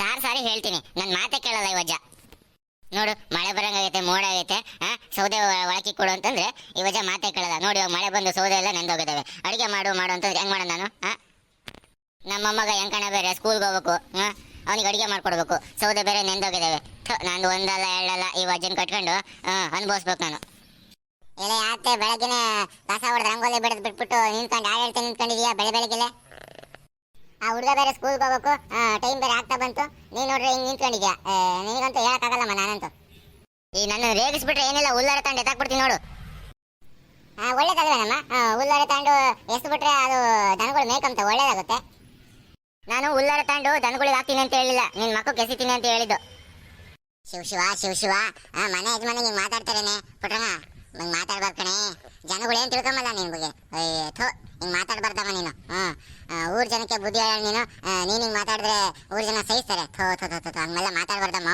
Sir ಸಾರಿ ಹೇಳ್ತೀನಿ. ನನ್ನ ಮಾತೆ ಕೇಳಲ್ಲ ಇವಜ್ಜ ನೋಡು, ಮಳೆ ಬರಂಗಾಗೈತೆ ಮೋಡ ಆಗೈತೆ ಹಾ ಸೌದೆ ಒಳಕಿ ಕೊಡು ಅಂತಂದ್ರೆ ಇವಜ್ಜ ಮಾತೆ ಕೇಳಲ್ಲ. ನೋಡಿ, ಇವಾಗ ಮಳೆ ಬಂದು ಸೌದೆ ಎಲ್ಲ ನೆಂದೋಗಿದ್ದಾವೆ ಅಡುಗೆ ಮಾಡು ಮಾಡು ಅಂತಂದ್ರೆ ಹೆಂಗ್ ಮಾಡೋಣ ನಾನು? ಹಾ ನಮ್ಮ ಮೊಮ್ಮಗ ಹೆಂಕಣ ಬೇರೆ ಸ್ಕೂಲ್ಗೆ ಹೋಗ್ಬೇಕು. ಹಾ ಅವ್ನಿಗೆ ಅಡುಗೆ ಮಾಡ್ಕೊಡ್ಬೇಕು. ಸೌದೆ ಬೇರೆ ನೆಂದೋಗಿದ್ದಾವೆ ನಂದು ಒಂದಲ್ಲ, ಎರಡಲ್ಲ ಈ ವಜ್ಜನ್ ಕಟ್ಕೊಂಡು ಅನ್ಭವಿಸ್ಬೇಕು ನಾನು. ಇಲ್ಲ ಯಾಕೆ ಬೆಳಗ್ಗೆನೆ ಕಸ ಹೊಡೆದು ರಂಗೋಲಿ ಬಿಡದ್ ಬಿಟ್ಬಿಟ್ಟು ನಿಂತ್ಕೊಂಡು ಆಡಳಿತ ನಿಂತ್ಕೊಂಡಿದೀಯಾ ಬೆಳೆ, ಬೆಳಗ್ಗೆಲೆ? ಆ ಹುಡುಗ ಬೇರೆ ಸ್ಕೂಲ್ಗೆ ಹೋಗ್ಬೇಕು ಟೈಮ್ ಬೇರೆ ಆಗ್ತಾ ಬಂತು. ನೀನ್ ನೋಡ್ರಿ ಹಿಂಗ್ ನಿಂತ್ಕೊಂಡಿದ್ಯಾ? ನಿನಗಂತೂ ಹೇಳಕ್ಕಾಗಲ್ಲಮ್ಮ ನಾನಂತೂ. ಈ ನನ್ನ ರೇಗಿಸ್ಬಿಟ್ರೆ ಏನಿಲ್ಲ ಉಲ್ಲಾರ ತಂಡು ಎತ್ತಾಕ್ಬಿಡ್ತೀನಿ ನೋಡು. ಒಳ್ಳೇದಾಗಲ್ಲಮ್ಮ ಉಲ್ಲಾರ ತಾಂಡು ಬಿಟ್ರೆ ಅದು ದನಗಳು ಮೇಯ್ಕಂತ ಒಳ್ಳೇದಾಗುತ್ತೆ. ನಾನು ಉಲ್ಲಾರ ತಾಂಡು ದನಗಳಿಗೆ ಹಾಕ್ತೀನಿ ಅಂತ ಹೇಳಿಲ್ಲ. ನಿನ್ ಮಕ್ಕಳು ಎಸಿತೀನಿ ಅಂತ ಹೇಳಿದ್ದು. ಶಿವ ಶಿವ ಶಿವ ಶಿವ. ಮನೆ ಯಜಮಾನಿಗೆ ಹಿಂಗೆ ಮಾತಾಡ್ತಾರೇನೆ. ಪುಟ್ರಂಗ, ಹಿಂಗೆ ಮಾತಾಡ್ಬಾರ್ದು ಕಣೆ. ಜನಗಳು ಏನು ತಿಳ್ಕೊಂಬಲ್ಲ ನಿನ್ ಬಗ್ಗೆ ಥು. ಹಿಂಗ್ ಮಾತಾಡಬಾರ್ದವ ನೀನು. ಊರ್ ಜನಕ್ಕೆ ಬುದ್ಧಿ ಹೇಳ ನೀನು. ನೀನು ಹಿಂಗೆ ಮಾತಾಡಿದ್ರೆ ಊರ್ ಜನ ಸಹಿಸ್ತಾರೆ. ಥೋ ಥೋ ಥೋ ಥೋ ಹಂಗೆಲ್ಲ ಮಾತಾಡಬಾರ್ದಮ್ಮ.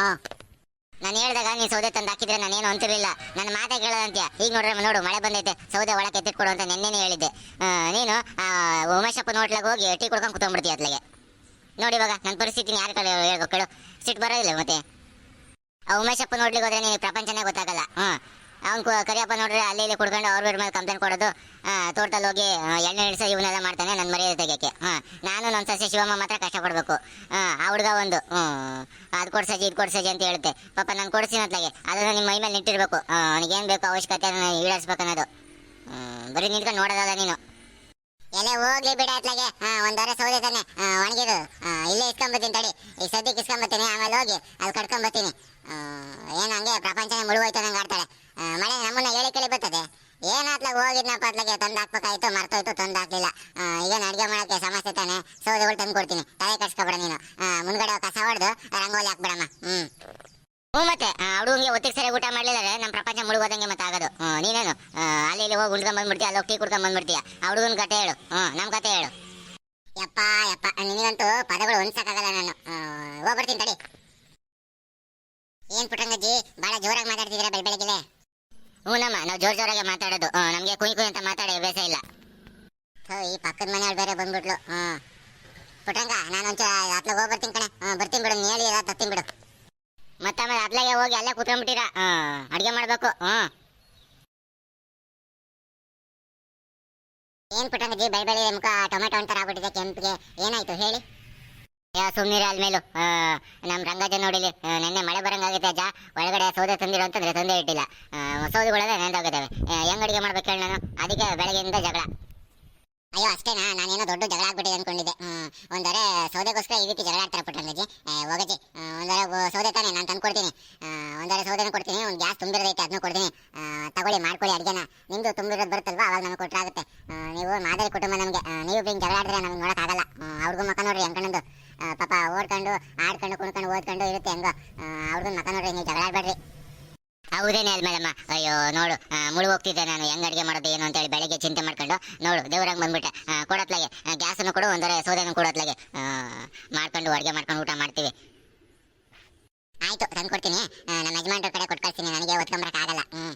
ನಾನು ಹೇಳಿದಾಗ ನೀನು ಸೌದೆ ತಂದು ಹಾಕಿದ್ರೆ ನಾನೇನು ಅಂತಿರಲಿಲ್ಲ. ನನ್ನ ಮಾತೇ ಕೇಳೋದಂತ್ಯ. ಈಗ ನೋಡ್ರೆ ನೋಡು ಮಳೆ ಬಂದೈತೆ. ಸೌದೆ ಒಳಗೆ ಎತ್ತಿಟ್ಕೊಡು ಅಂತ ನೆನ್ನೆನೇ ಹೇಳಿದ್ದೆ. ನೀನು ಆ, ಉಮೇಶಪ್ಪನ ಹೋಟ್ಲಾಗ ಹೋಗಿ ಟೀ ಕುಡ್ಕೊಂಡು ಕುತ್ಕೊಂಡ್ಬಿಡ್ತೀಯ ಅತ್ಲಾಗೆ ನೋಡಿ ಇವಾಗ ನನ್ನ ಪರಿಸ್ಥಿತಿನ ಯಾರು ಕಡೆ ಹೇಳ್ಕೊ ಕೇಳು. ಸಿಟ್ಟು ಬರೋದಿಲ್ಲ ಮತ್ತೆ. ಆ ಉಮೇಶಪ್ಪ ನೋಡ್ಲಿಕ್ಕೆ ಹೋದ್ರೆ ನಿನಗೆ ಪ್ರಪಂಚನೇ ಗೊತ್ತಾಗಲ್ಲ. ಹ್ಮ್. ಅವ್ನು ಕರಿಯಪ್ಪ ನೋಡ್ರೆ, ಅಲ್ಲಿ ಇಲ್ಲಿ ಕುಡ್ಕೊಂಡು ಅವ್ರ ಮೇಲೆ ಕಂಪ್ಲೇಂಟ್ ಕೊಡೋದು. ತೋಟದಲ್ಲಿ ಹೋಗಿ ಎಣ್ಣೆ ಹಿಡಿಸ ಇವನ್ನೆಲ್ಲ ಮಾಡ್ತಾನೆ ನನ್ನ ಮರ್ಯಾದೆ ತೆಗೆಯಕ್ಕೆ ಹಾಂ, ನಾನು ನನ್ನ ಸಸಿ ಶಿವಮ್ಮ ಮಾತ್ರ ಕಷ್ಟಪಡಬೇಕು. ಆ ಹುಡುಗ ಒಂದು ಅದು ಕೊಡ್ಸಜಿ, ಇದು ಕೊಡ್ಸಜಿ ಅಂತ ಹೇಳುತ್ತೆ. ಪಾಪ ನಾನು ಕೊಡಿಸಿ ಅತ್ಲಾಗೆ ಅದನ್ನು ನಿಮ್ಮ ಮೈ ಮೇಲೆ ನಿಂತಿರ್ಬೇಕು. ಅವನಿಗೇನು ಬೇಕು ಅವಶ್ಯಕತೆ ಅದನ್ನು ಈಡೇರಿಸ್ಬೇಕು ಅನ್ನೋದು ಬರೀ ನಿಂತ್ಕೊಂಡು ನೋಡೋದಲ್ಲ ನೀನು. ಎಲ್ಲ ಹೋಗ್ಲಿ ಬಿಡ ಅತ್ಲಾಗೆ. ಒಂದವರೆ ಸೌದೆ ತಾನೆ. ಒಣಗಿದು. ಇಲ್ಲೇ ಇಸ್ಕೊಂಬತ್ತೀನಿ ತಡಿ. ಈ ಸದ್ಯಕ್ಕೆ ಇಸ್ಕೊಂಬತ್ತೀನಿ, ಆಮೇಲೆ ಹೋಗಿ ಅಲ್ಲಿ ಕಟ್ಕೊಂಬತ್ತೀನಿ. ಏನು ಹಂಗೆ ಪ್ರಪಂಚನೇ ಮುಳುಗೋಯ್ತು ನಂಗೆ ಆಡ್ತಾಳೆ. ಮಳೆ ನಮ್ಮನ್ನ ಹೇಳಿ ಕೇಳಿ ಬರ್ತದೆ. ಏನಾತ್ಲಾಗ ಹೋಗಿದ್ನಪ್ಪ ಅತ್ಲಾಗೆ ತಂದು ಹಾಕ್ಬೇಕಾಯ್ತು, ಮರ್ತೋಯ್ತು, ತಂದು ಹಾಕ್ಲಿಲ್ಲ. ಈಗ ಅಡುಗೆ ಮಾಡೋಕ್ಕೆ ಸಮಸ್ಯೆ ತಾನೆ ಸೌದೆಗಳು ತಂದು ಕೊಡ್ತೀನಿ. ತಲೆ ಕಟ್ಸ್ಕೊಬೇಡ ನೀನು. ಮುಂದ್ಗಡೆ ಕಸ ಹೊಡೆದು, ರಂಗೋಲಿ ಹಾಕ್ಬಿಡಮ್ಮ. ಹ್ಞೂ ಹ್ಞೂ ಮತ್ತೆ ಹುಡುಗಂಗೆ ಒತ್ತಿಗೆ ಸರಿ ಊಟ ಮಾಡಲಿಲ್ಲ ನಮ್ಮ ಪ್ರಪಂಚ ಮುಳುಗೋದಂಗೆ ಮತ್ತೆ ಆಗೋದು. ನೀನೇನು? ಅಲ್ಲಿ ಇಲ್ಲಿ ಹೋಗಿ ಉಳ್ಕೊಂಡ್ ಬಂದ್ಬಿಡ್ತೀಯ? ಅಲ್ಲಿ ಹೋಗಿ ಟೀ ಕುಡ್ಕೊಂಡ್ ಬಂದ್ಬಿಡ್ತೀಯ? ಆ ಹುಡುಗನ ಕತೆ ಹೇಳು. ಹ್ಞೂ ನಮ್ಮ ಕತೆ ಹೇಳು. ಯಪ್ಪ ಯಪ್ಪ, ನಿನಗಂತೂ ಪದಗಳು ಹೊಂದ್ಸಕ್ಕಾಗಲ್ಲ ನಾನು. ಹೋಗ್ಬಿಡ್ತೀನಿ ತಡಿ. ಏನ್ ಪುಟ್ಟಂಗಜ್ಜಿ ಭಾಳ ಜೋರಾಗಿ ಮಾತಾಡ್ತಿದ್ದೀರಾ ಬೆಳಗ್ಗೆ ಹ್ಞೂನಮ್ಮ ನಾವು ಜೋರ್ ಜೋರಾಗಿ ಮಾತಾಡೋದು. ನಮಗೆ ಕುಯ್ ಕುಯ್ ಅಂತ ಮಾತಾಡೋ ಅಭ್ಯಾಸ ಇಲ್ಲ. ಹೋ ಈ ಪಕ್ಕದ ಮನೆಯವ್ರು ಬೇರೆ ಬಂದ್ಬಿಟ್ಲು. ಹ್ಞೂ. ಪುಟ್ಟಂಗ, ನಾನು ಒಂಚೂರು ಅತ್ಲಾಗ ಕಣೆ. ಹ್ಞೂ, ಬರ್ತೀನಿ ಬಿಡು, ನೀ ಹೇಳಿ ತತ್ತೀನಿ ಬಿಡು. ಮತ್ತೆ ಆಮೇಲೆ ಅತ್ಲಾಗೆ ಹೋಗಿ ಅಲ್ಲೇ ಕೂತ್ಕೊಂಡ್ಬಿಟ್ಟಿರ. ಅಡುಗೆ ಮಾಡಬೇಕು. ಹ್ಞೂ. ಏನ್ ಪುಟ್ಟಂಗಜ್ಜಿ ಬೆಳೆ ಬೆಳೆ ಮುಖ ಟೊಮೆಟೊ ಅಂತಾರ ಆಗ್ಬಿಟ್ಟಿದೆ ಕೆಂಪಿಗೆ. ಏನಾಯ್ತು ಹೇಳಿ. ಯಾ ಸುಮ್ಮನಿರ ಆದ್ಮೇಲೂ. ನಮ್ಮ ರಂಗಜ ನೋಡಿಲಿ ನಿನ್ನೆ ಮಳೆ ಬರಂಗಾಗೈತೆ ಅಜ್ಜ ಒಳಗಡೆ ಸೌದೆ ತಂದಿರೋ ಅಂತಂದ್ರೆ ತಂದೆ ಇಟ್ಟಿಲ್ಲ. ಸೌದೆಗಳೆಲ್ಲ ನೆಂದೋಗಿದ್ದಾವೆ ಹೆಂಗ್ ಅಡಿಗೆ ಮಾಡ್ಬೇಕು ಹೇಳಿ ನಾನು? ಅದಕ್ಕೆ ಬೆಳಗ್ಗೆಯಿಂದ ಜಗಳ. ಅಯ್ಯೋ, ಅಷ್ಟೇನಾ? ನಾನೇನೋ ದೊಡ್ಡ ಜಗಳ ಆಗ್ಬಿಟ್ಟಿದೆ ಅನ್ಕೊಂಡಿದ್ದೆ. ಒಂದರೆ ಸೌದೆಗೋಸ್ಕರ ಈ ರೀತಿ ಜಗಳ ಆಡ್ತಾರೆ ಪುಟ್ಟಂಗಜ್ಜಿ ಹೋಗಜ್ಜಿ ಒಂದರೆ ಸೌದೆ ತಾನೆ, ನಾನು ತಂದು ಕೊಡ್ತೀನಿ ಒಂದರೆ ಸೌದೆನೂ ಕೊಡ್ತೀನಿ, ಒಂದು ಗ್ಯಾಸ್ ತುಂಬಿರೋದೈತೆ ಅದನ್ನು ಕೊಡ್ತೀನಿ. ತಗೊಳ್ಳಿ, ಮಾಡ್ಕೊಳ್ಳಿ ಅಡುಗೆನ. ನಿಮ್ದು ತುಂಬಿರೋದು ಬರುತ್ತಲ್ವಾ, ಅವಾಗ ನಮಗೆ ಕೊಟ್ಟರಾಗುತ್ತೆ ನೀವು ಮಾದರಿ ಕುಟುಂಬ ನಮಗೆ. ನೀವು ಹಿಂಗೆ ಜಗಳ ಆಡಿದ್ರೆ ನಮಗೆ ನೋಡೋಕ್ಕಾಗಲ್ಲ. ಅವ್ರಿಗೂ ಮಕ್ಕ ನೋಡ್ರಿ ಹೆಂಗಣ್ಣಂದು ಪಾಪ ಓಡ್ಕೊಂಡು ಆಡ್ಕೊಂಡು ಕುಣ್ಕೊಂಡು ಓದ್ಕೊಂಡು ಇರುತ್ತೆ ಹೆಂಗೋ. ಅವ್ರದ್ದು ಮಕ್ಕ ನೋಡ್ರಿ ನೀವು ಜಗಳ ಆಡ್ಬೇಡ್ರಿ. ಹೌದೇನೆ ಅಲ್ಮೇಲಮ್ಮ ಅಯ್ಯೋ ನೋಡು ಮುಳು ಹೋಗ್ತಿದ್ದೆ ನಾನು. ಹೆಂಗ್ ಅಡಿಗೆ ಮಾಡೋದು ಏನು ಅಂತೇಳಿ ಬೆಳಗ್ಗೆ ಚಿಂತೆ ಮಾಡ್ಕೊಂಡು ನೋಡು ದೇವ್ರಂಗೆ ಬಂದ್ಬಿಟ್ಟೆ. ಕೊಡತ್ಲಾಗೆ. ಗ್ಯಾಸನ್ನು ಕೊಡು ಒಂದರೆ ಸೌದೆನೂ ಕೊಡತ್ಲಾಗೆ. ಮಾಡ್ಕೊಂಡು ಅಡುಗೆ ಮಾಡ್ಕೊಂಡು ಊಟ ಮಾಡ್ತೀವಿ. ಆಯ್ತು ತಂದು ಕೊಡ್ತೀನಿ. ನಮ್ಮ ಯಜಮಾನ್ರ ಕಡೆ ಕೊಟ್ಟು ಕಳ್ತೀನಿ ನನಗೆ ಒತ್ಕೊಂಬರಕ್ಕೆ ಆಗಲ್ಲ. ಹ್ಞೂ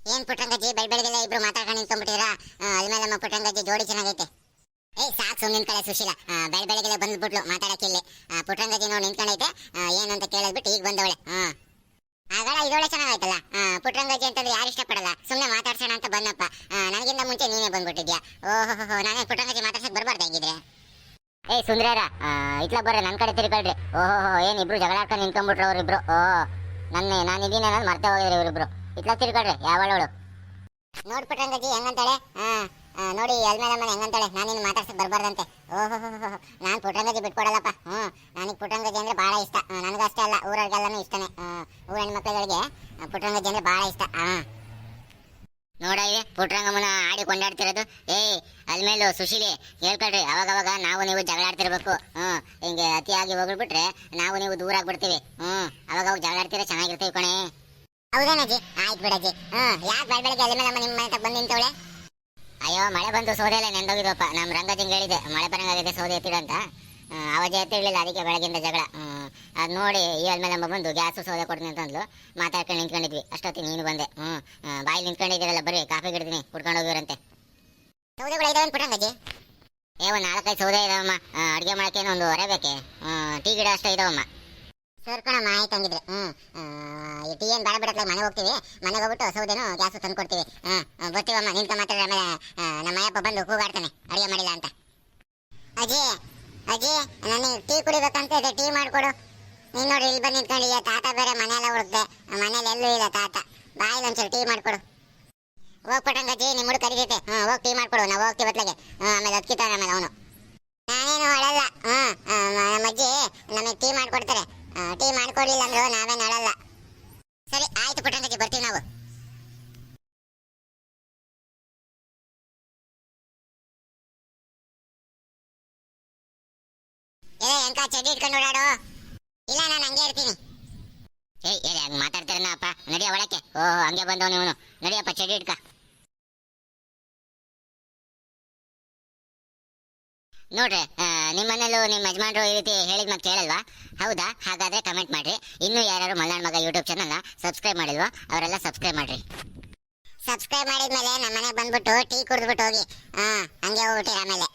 ಏನ್ ಪುಟ್ಟಂಗಜ್ಜಿ ಬೆಳ್ ಬೆಳಗ್ಗೆಲ್ಲ ಇಬ್ರು ಮಾತಾಡ್ಕೊಂಡು ನಿಂತ್ಕೊಂಡ್ಬಿಟ್ಟಿರಾ ಅಲ್ಮೇಲಮ್ಮ ಪುಟ್ಟಂಗಜ್ಜಿ ಜೋಡಿ ಚೆನ್ನಾಗೈತೆ. ಸುಮ್ಮನೆ ಕಡೆ ಸುಶೀಲ. ಆ, ಬೆಳಗ್ಗೆ ಬಂದ್ಬಿಟ್ಲು ಮಾತಾಡಕ್ಕೆ ಇಲ್ಲಿ. ಆ, ಪುಟ್ಟಂಗಜ್ಜಿ ನೋಡಿ ನಿಂತ್ಕೊಂಡೈತೆ. ಏನಂತ ಕೇಳಿದ್ಬಿಟ್ಟು ಈಗ ಬಂದವಳೆ. ಹಾ ಆಗಳ ಇದೊಳ್ಳೆ ಚೆನ್ನಾಗಾಯ್ತಲ್ಲ? ಪುಟ್ರಂಗಜಿ ಅಂತಂದ್ರೆ ಯಾರು ಇಷ್ಟಪಡಲ್ಲ? ಸುಮ್ಮನೆ ಮಾತಾಡ್ಸೋಣ ಅಂತ ಬಂದಪ್ಪ. ನನಗಿಂತ ಮುಂಚೆ ನೀನೇ ಬಂದ್ಬಿಟ್ಟಿದ್ಯಾ? ಓಹೋ ನಾನೇ ಪುಟ್ರಂಗಜಿ ಮಾತಾಡ್ಸಕ್ ಬರ್ಬಾರ್ದು ಹೆಂಗಿದ್ರೆ? ಏಯ್ ಸುಂದ್ರಾರ ಇಟ್ಲ ಬರ್ರಿ ನನ್ನ ಕಡೆ ತಿರ್ಕೊಳ್ರಿ. ಓಹೋ ಏನ್ ಇಬ್ರು ಜಗಳ ಆಡ್ಕೊಂಡು ನಿಂತ್ಕೊಂಡ್ಬಿಟ್ರು ಅವ್ರಿಬ್ರು? ಓ ನನ್ನ ನಾನು ಇದೀನಿ ಅನ್ನೋದು ಮರ್ತೆ ಹೋಗಿದ್ರಿ ಇವರಿಬ್ರು. ಇಟ್ಲ ತಿರ್ಕೊಳ್ರಿ ಯಾವಳವಳು ನೋಡ್ ಪುಟ್ರಂಗಜ್ಜಿ ಹೆಂಗಂತಾಳೆ? ಹಾ ನೋಡಿ ಎಲ್ಮೇಲೆ ಮನೆ ಹೆಂಗಂತಾಳೆ ನಿನ್ನ ಮಾತಾಡ್ಸಕ್ಕೆ ಬರಬಾರ್ದಂತೆ. ಓಹೋ ನಾನು ಪುಟ್ರಂಗಜ್ಜಿ ಬಿಟ್ಕೊಡಲ್ಲಪ್ಪ. ಹ್ಞೂ ನನಗೆ ಪುಟ್ರಂಗಜಿ ಅಂದ್ರೆ ಭಾಳ ಇಷ್ಟ. ನನಗಷ್ಟೇ ಅಲ್ಲ, ಊರವ್ರಿಗೆಲ್ಲನೂ ಇಷ್ಟನೇ. ಊರ ಹೆಣ್ಮಕ್ಳುಗಳಿಗೆ ಪುಟ್ರಂಗಜಿ ಅಂದರೆ ಭಾಳ ಇಷ್ಟ. ಹಾಂ ನೋಡಿ ಪುಟ್ರಂಗಮ್ಮನ ಆಡಿ ಕೊಂಡಾಡ್ತಿರೋದು. ಏಯ್ ಅಲ್ಮೇಲು ಸುಶೀಲಿ, ಹೇಳ್ಕೊಳ್ರಿ. ಅವಾಗ ಅವಾಗ ನಾವು ನೀವು ಜಗಳಾಡ್ತಿರ್ಬೇಕು. ಹ್ಞೂ ಹಿಂಗೆ ಅತಿಯಾಗಿ ಹೋಗ್ಬಿಟ್ರೆ ನಾವು ನೀವು ದೂರ ಆಗ್ಬಿಡ್ತೀವಿ. ಹ್ಞೂ ಅವಾಗ ಅವಾಗ ಜಗಳ ಆಡ್ತಿರ ಚೆನ್ನಾಗಿರ್ತೀವಿ ಕಣೆ. ಹೌದೇನಜ್ಜಿ? ಆಯ್ತು ಬಿಡಜ್ಜಿ. ಹ್ಞೂ ಯಾಕೆ ಬೆಳ ಬೆಳಗ್ಗೆ ಅಲ್ಲಿ ನಿಮ್ಮ ಮನೆ ಬಂದು ನಿಂತವಳೆ? ಅಯ್ಯೋ, ಮಳೆ ಬಂದು ಸೋದೆ ಎಲ್ಲ ಹೋಗಿದಪ್ಪ ನಮ್ಮ ರಂಗಜಿಂಗ್ ಹೇಳಿದೆ, ಮಳೆ ಬರಂಗಾಗಿದೆ ಸೋದೆ ಎತ್ತಿಡ ಅಂತ. ಅವಜೆ ಎತ್ತಿರ್ಲಿಲ್ಲ ಅದಕ್ಕೆ ಬೆಳಗಿಂದ ಜಗಳ. ಅದು ನೋಡಿ ಈ ಅಲ್ಮೇಲೆ ಬಂದು ಗ್ಯಾಸು ಸೋದೆ ಕೊಡ್ತೀನಿ ಅಂತಂದ್ಲು ಮಾತಾಡ್ಕೊಂಡು ನಿಂತ್ಕೊಂಡಿದ್ವಿ. ಅಷ್ಟೊತ್ತಿಗೆ ನೀನು ಬಂದೆ. ಹ್ಞೂ ಬಾಯಿ ನಿಂತ್ಕೊಂಡಿದ್ದೀರಲ್ಲ ಬರ್ರಿ ಕಾಫಿ ಗಿಡ್ತೀನಿ ಕುಡ್ಕೊಂಡು ಹೋಗಿರಂತೆ ಸೌದೆಗಳು ಇದಾವೆ ಪುಟ್ಟಂಗಜ್ಜಿ ಏ, ಒಂದು ನಾಲ್ಕೈದು ಸೌದೆ ಇದಾವಮ್ಮ. ಅಡುಗೆ ಮಾಡೋಕ್ಕೆ ಒಂದು ಹೊರೆ ಬೇಕೆ? ಟೀ ಗಿಡ ಅಷ್ಟೇ ಇದಾವಮ್ಮ. ಸರ್ ಕಣಮ್ಮ, ಆಯ್ತು ಹಂಗಿದ್ರೆ. ಹ್ಞೂ ಟೀ ಏನು ಬೇಡ ಬಿಡಕ್ಕೆ ಮನೆಗೆ ಹೋಗ್ತೀವಿ. ಮನೆಗೆ ಹೋಗ್ಬಿಟ್ಟು ಸೌದೇನು ಗ್ಯಾಸು ತಂದು ಕೊಡ್ತೀವಿ. ಹಾಂ ಬರ್ತೀವಮ್ಮ ನಿಂತ ಮಾತಾಡ್ರೆ, ಆಮೇಲೆ ನಮ್ಮ ಅಯ್ಯಪ್ಪ ಬಂದು ಕೂಗಾಡ್ತಾನೆ ಅಡುಗೆ ಮಾಡಿಲ್ಲ ಅಂತ. ಅಜ್ಜಿ ಅಜ್ಜಿ, ನನಗೆ ಟೀ ಕುಡಿಬೇಕಂತ ಇದೆ, ಟೀ ಮಾಡಿಕೊಡು. ನೀನು ನೋಡಿ, ಇಲ್ಲಿ ಬಂದು ನಿಂತ್ಕೊಂಡಿದ್ಯಾ ತಾತ ಬೇರೆ ಮನೆಯೆಲ್ಲ ಹುಡುಕ್ದೆ ಮನೇಲಿ ಎಲ್ಲೂ ಇಲ್ಲ ತಾತ. ಬಾಯಿಲ್ಲ ಒಂಚೂರು ಟೀ ಮಾಡಿಕೊಡು. ಹೋಗ್ಬಿಟ್ಟಂಗಜ್ಜಿ ನಿಮ್ಮ ಹುಡುಗ ಕರಿತೈತೆ. ಹ್ಞೂ ಹೋಗಿ ಟೀ ಮಾಡ್ಕೊಡು, ನಾವು ಹೋಗ್ತೀವಿ ಬತ್ಲಾಗೆ ಹ್ಞೂ ಆಮೇಲೆ ಅದಕ್ಕಿತಾನೆ ಆಮೇಲೆ ಅವನು. ನಾನೇನು ಹೊಳಲ್ಲ ಹ್ಞೂ ನಮ್ಮ ಅಜ್ಜಿ ನಮಗೆ ಟೀ ಮಾಡ್ಕೊಡ್ತಾರೆ. ಟೀ ಮಾಡ್ಕೊಡ್ಲಿಲ್ಲ ಅಂದ್ರು ನಾವೇನು ನಡಲ್ಲ. ಸರಿ, ಆಯ್ತು ಪುಟ್ಟಂಗಜ್ಜಿ ಬರ್ತೀವಿ ನಾವು. ಏ, ಎಂಕ, ಚಡ್ಡಿ ಇಟ್ಕೊಂಡು ಓಡಾಡು. ಇಲ್ಲ, ನಾನು ಹಂಗೆ ಇರ್ತೀನಿ. ಏಯ್ ಏ ಹಂಗೆ ಮಾತಾಡ್ತಾರನಪ್ಪ. ನಡಿಯ ಒಳಕ್ಕೆ ಓ ಹಂಗೆ ಬಂದವನು ಇವನು. ನಡಿಯಪ್ಪ, ಚಡ್ಡಿ ಇಟ್ಕ. ನೋಡ್ರಿ ಆ, ನಿಮ್ಮ ಮನೇಲೂ ನಿಮ್ಮ ಯಜಮಾನ್ರು ಈ ರೀತಿ ಹೇಳಿದ ಮತ್ತೆ ಕೇಳಲ್ವಾ? ಹೌದಾ? ಹಾಗಾದ್ರೆ ಕಮೆಂಟ್ ಮಾಡ್ರಿ. ಇನ್ನು ಯಾರು ಮಲ್ನಾಡ್ ಮಗ ಯೂಟ್ಯೂಬ್ ಚಾನಲ್ನ ಸಬ್ಸ್ಕ್ರೈಬ್ ಮಾಡಿಲ್ವಾ ಅವರೆಲ್ಲ ಸಬ್ಸ್ಕ್ರೈಬ್ ಮಾಡ್ರಿ. ಸಬ್ಸ್ಕ್ರೈಬ್ ಮಾಡಿದ್ಮೇಲೆ ನಮ್ಮ ಮನೆಗೆ ಬಂದ್ಬಿಟ್ಟು ಟೀ ಕುಡಿದ್ಬಿಟ್ಟು ಹೋಗಿ. ಹಾ ಹಂಗೆ ಹೋಗ್ಬಿಟ್ಟಿರ ಆಮೇಲೆ.